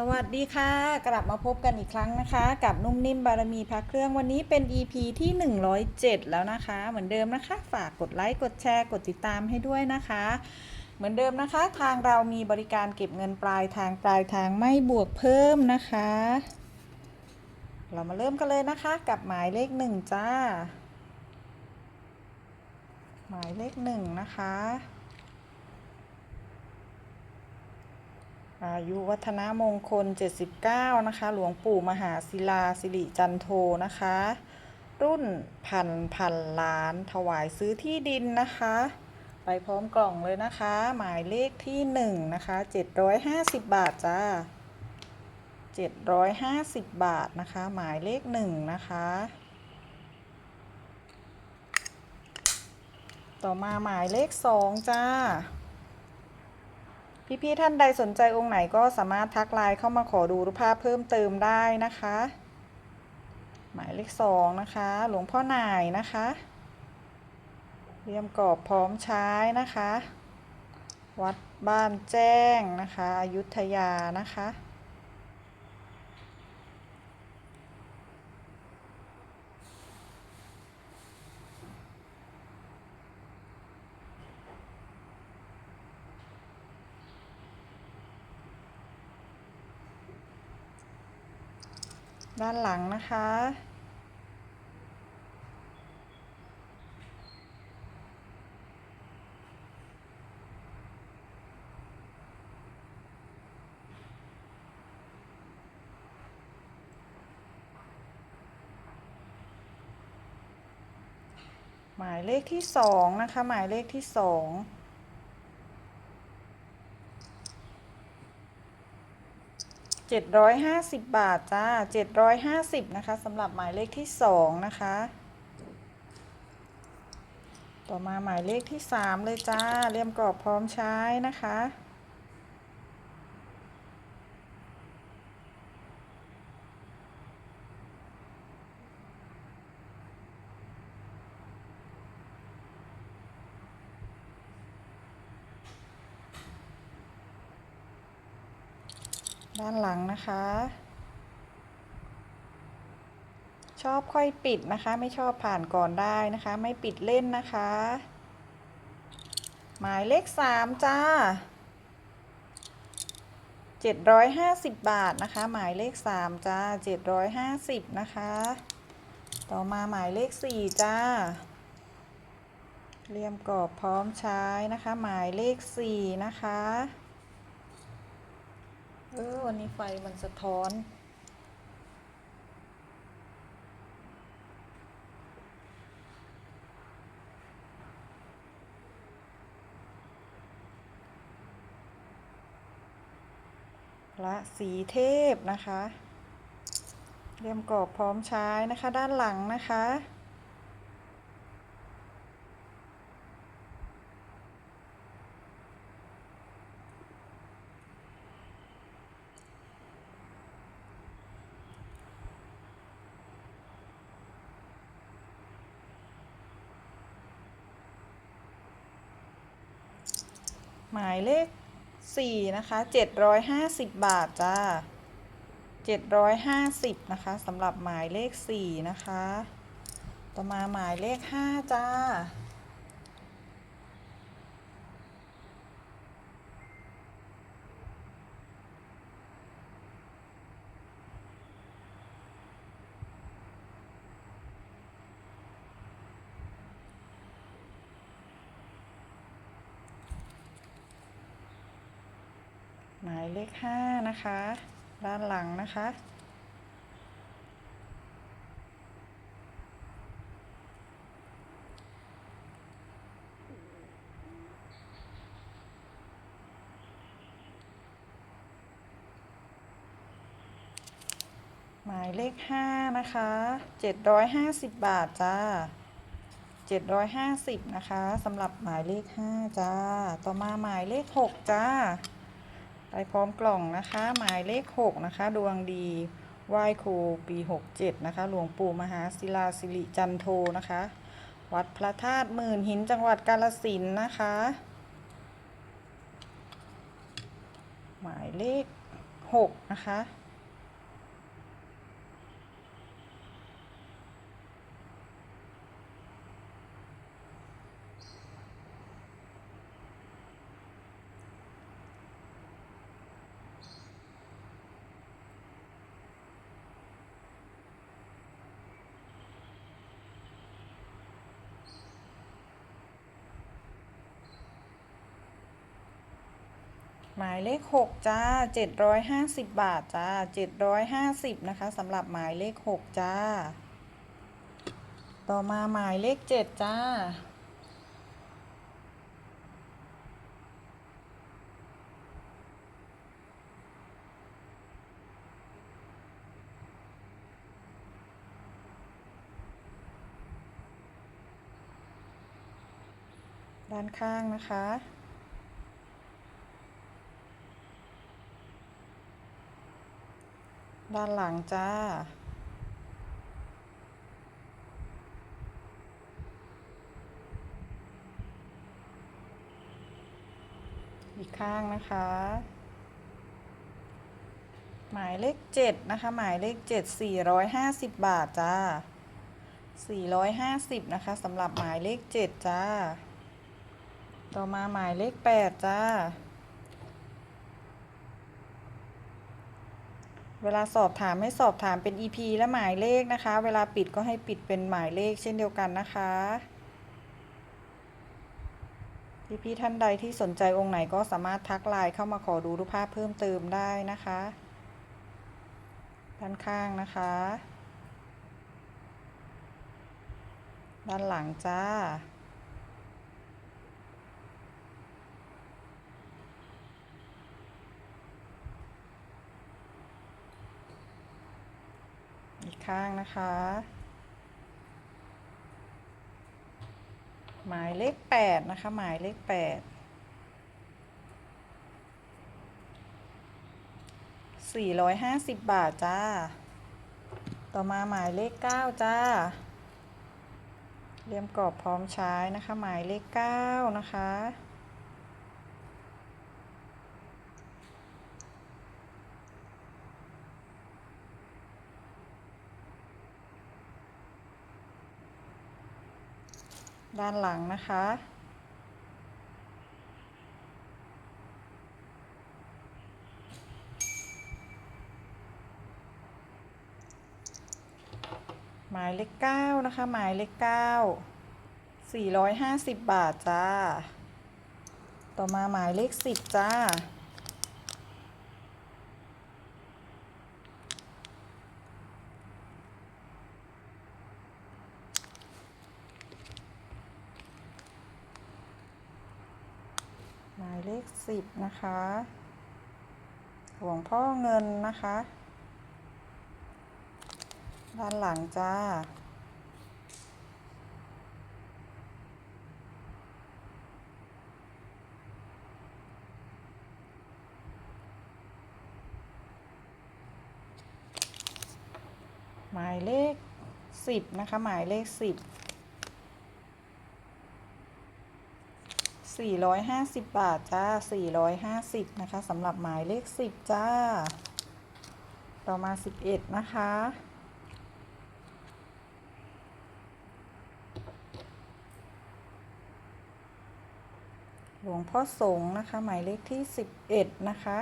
สวัสดีค่ะ กลับมาพบกันอีกครั้งนะคะ กับนุ่มนิ่มบารมีพระเครื่องวันนี้เป็น EP ที่ 107 แล้วนะคะ เหมือนเดิมนะคะ ฝากกดไลค์กดแชร์กดติดตามให้ด้วยนะคะ เหมือนเดิมนะคะ ทางเรามีบริการเก็บเงินปลายทางปลายทางไม่บวกเพิ่มนะคะ เรามาเริ่มกันเลยนะคะ กับหมายเลขหนึ่งจ้า หมายเลขหนึ่งนะคะ อายุวัฒนมงคล 79 นะคะ หลวงปู่มหาศิลาสิริจันโทนะคะ รุ่นพันพันล้านถวายซื้อที่ดินนะคะ ไปพร้อมกล่องเลยนะคะ หมายเลขที่ 1 นะคะ 750 บาทจ้า 750 บาทนะคะ หมายเลข 1 นะคะ ต่อมาหมายเลข 2 จ้า พี่ๆท่านใดสนใจองค์ไหนก็สามารถทักไลน์เข้ามาขอดูรูปภาพเพิ่มเติมได้นะคะ หมายเลขสองนะคะ หลวงพ่อหน่ายนะคะเรียมกรอบพร้อมใช้นะคะ วัดบ้านแจ้งนะคะอยุธยานะคะ ด้านหลังนะคะ หมายเลขที่สองนะคะ หมายเลขที่สอง เจ็ดร้อยห้าสิบบาทจ้าเจ็ดร้อยห้าสิบนะคะสำหรับหมายเลขที่สองนะคะ ต่อมาหมายเลขที่สามเลยจ้า เรียมกรอบพร้อมใช้นะคะ ด้านหลังนะคะ ชอบค่อยปิดนะคะ ไม่ชอบผ่านก่อนได้นะคะ ไม่ปิดเล่นนะคะ หมายเลขสามจ้าเจ็ดร้อยห้าสิบบาทนะคะ หมายเลขสามจ้าเจ็ดร้อยห้าสิบนะคะ ต่อมาหมายเลขสี่จ้าเรียมกรอบพร้อมใช้นะคะ หมายเลขสี่นะคะ เออวันนี้ไฟมันสะท้อน พระสีเทพนะคะเรียมกรอบพร้อมใช้นะคะ ด้านหลังนะคะ หมายเลขสี่นะคะเจ็ดร้อยห้าสิบบาท จ้าเจ็ดร้อยห้าสิบนะคะสำหรับหมายเลขสี่นะคะ ต่อมาหมายเลขห้าจ้า หมายเลขห้านะคะ ด้านหลังนะคะ หมายเลขห้านะคะเจ็ดร้อยห้าสิบบาทจ้าเจ็ดร้อยห้าสิบนะคะสำหรับหมายเลขห้าจ้า ต่อมาหมายเลขหกจ้า พร้อมกล่องนะคะ หมายเลข 6 นะคะ ดวงดีไหว้ครูปี 67 นะคะ หลวงปู่มหาศิลาสิริจันโทนะคะ วัดพระธาตุหมื่นหินจังหวัดกาลสินนะคะ หมายเลขหกนะคะ หมายเลขหกจ้าเจ็ดร้อยห้าสิบบาท จ้าเจ็ดร้อยห้าสิบนะคะสำหรับหมายเลขหกจ้า ต่อมาหมายเลขเจ็ดจ้า ด้านข้างนะคะ ด้านหลังจ้า อีกข้างนะคะ หมายเลขเจ็ดนะคะ หมายเลขเจ็ดสี่ร้อยห้าสิบบาทจ้าสี่ร้อยห้าสิบนะคะสำหรับหมายเลขเจ็ดจ้า ต่อมาหมายเลขแปดจ้า เวลาสอบถามให้สอบถามเป็น EP และหมายเลขนะคะ เวลาปิดก็ให้ปิดเป็นหมายเลขเช่นเดียวกันนะคะพี่ๆท่านใดที่สนใจองค์ไหนก็สามารถทักไลน์เข้ามาขอดูรูปภาพเพิ่มเติมได้นะคะ ด้านข้างนะคะ ด้านหลังจ้า ข้างนะคะ หมายเลขแปดนะคะ หมายเลขแปดสี่ร้อยห้าสิบบาทจ้า ต่อมาหมายเลขเก้าจ้าเรียมกรอบพร้อมใช้นะคะ หมายเลขเก้านะคะ ด้านหลังนะคะ หมายเลขเก้านะคะ หมายเลขเก้าสี่ร้อยห้าสิบบาทจ้า ต่อมาหมายเลขสิบจ้า หมายเลขสิบนะคะ หลวงพ่อเงินนะคะ ด้านหลังจ้า หมายเลขสิบนะคะ หมายเลขสิบ 450 บาท จ้า 450 นะคะสำหรับหมายเลข 10 จ้า ต่อมา 11 นะคะ หลวงพ่อสงฆ์นะคะ หมายเลขที่ 11 นะคะ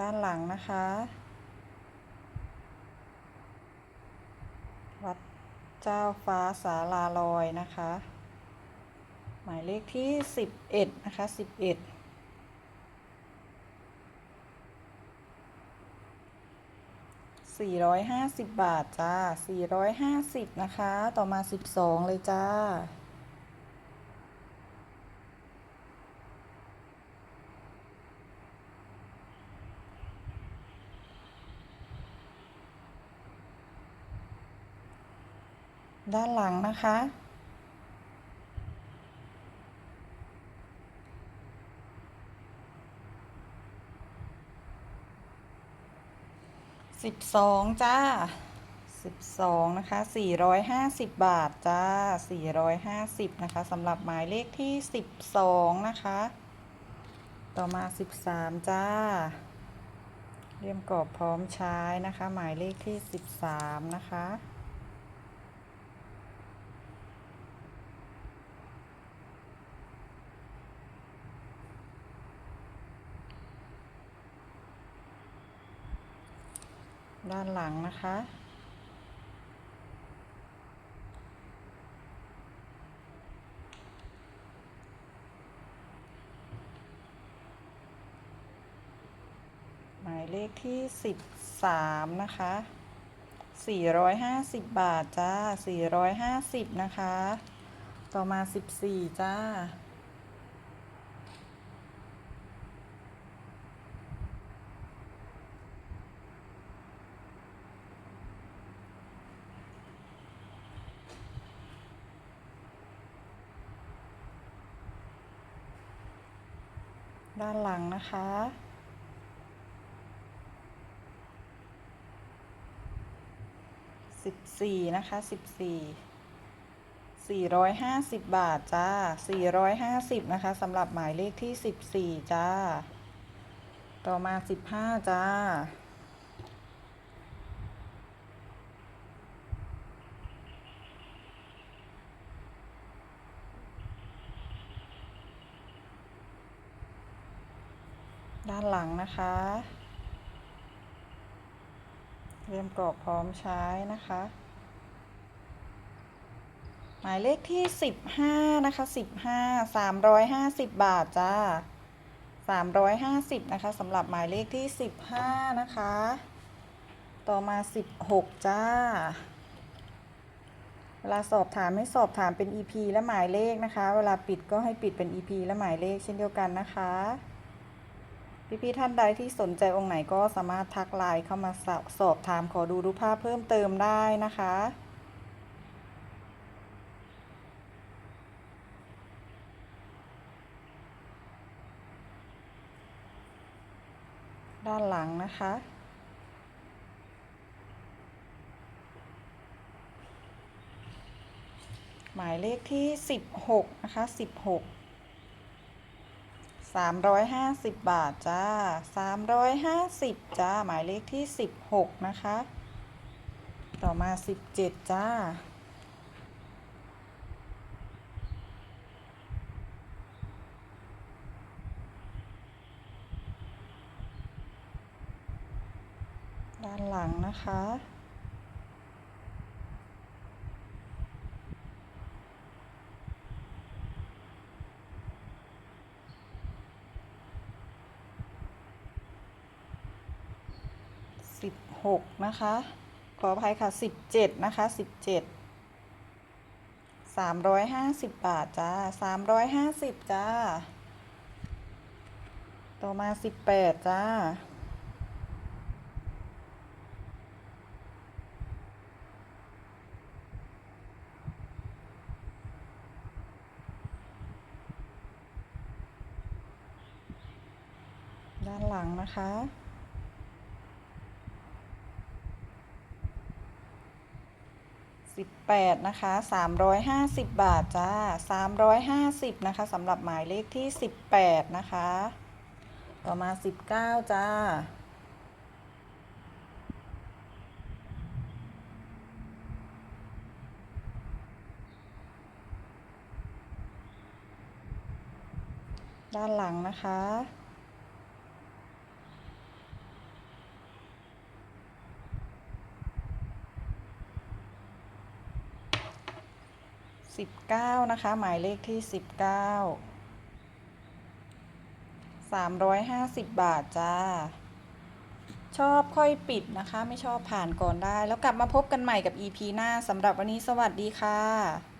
ด้านหลังนะคะ วัดเจ้าฟ้าสาลาลอยนะคะ หมายเลขที่ 11 นะคะ 11 450บบาท จ้า450นะคะ ต่อมา12เลยจ้า ด้านหลังนะคะ สิบสองจ้าสิบสองนะคะสี่ร้อยห้าสิบบาท จ้าสี่ร้อยห้าสิบนะคะสำหรับหมายเลขที่สิบสองนะคะ ต่อมาสิบสามจ้าเรียมกรอบพร้อมใช้นะคะ หมายเลขที่สิบสามนะคะ ด้านหลังนะคะ หมายเลขที่สิบสามนะคะสี่ร้อยห้าสิบบาท จ้าสี่ร้อยห้าสิบนะคะ ต่อมาสิบสี่จ้า ด้านหลังนะคะ สิบสี่นะคะสิบสี่สี่ร้อยห้าสิบบาทจ้าสี่ร้อยห้าสิบนะคะสำหรับหมายเลขที่สิบสี่จ้า ต่อมาสิบห้าจ้า ด้านหลังนะคะเรียมกรอบพร้อมใช้นะคะ หมายเลขที่สิบห้านะคะสิบห้าสามร้อยห้าสิบบาทจ้าสามร้อยห้าสิบนะคะสำหรับหมายเลขที่สิบห้านะคะ ต่อมาสิบหกจ้า เวลาสอบถามให้สอบถามเป็น EP และหมายเลขนะคะ เวลาปิดก็ให้ปิดเป็น EP และหมายเลขเช่นเดียวกันนะคะ พี่ๆท่านใดที่สนใจองค์ไหนก็สามารถทักไลน์เข้ามาสอบสอบถามขอดูรูปภาพเพิ่มเติมได้นะคะด้านหลังนะคะ หมายเลขที่ 16 นะคะ 16 สามร้อยห้าสิบบาทจ้าสามร้อยห้าสิบจ้า หมายเลขที่สิบหกนะคะ ต่อมาสิบเจ็ดจ้า ด้านหลังนะคะ สิบหกนะคะ ขออภัยค่ะสิบเจ็ดนะคะสิบเจ็ดสามร้อยห้าสิบบาทจ้าสามร้อยห้าสิบจ้า ต่อมาสิบแปดจ้าด้านหลังนะคะ สิบแปดนะคะสามร้อยห้าสิบบาท จ้าสามร้อยห้าสิบนะคะสำหรับหมายเลขที่สิบแปดนะคะ ต่อมาสิบเก้าจ้า ด้านหลังนะคะ สิบเก้านะคะ หมายเลขที่สิบเก้าสามร้อยห้าสิบบาทจ้า ชอบค่อยปิดนะคะ ไม่ชอบผ่านก่อนได้ แล้วกลับมาพบกันใหม่กับ EP หน้าสำหรับวันนี้สวัสดีค่ะ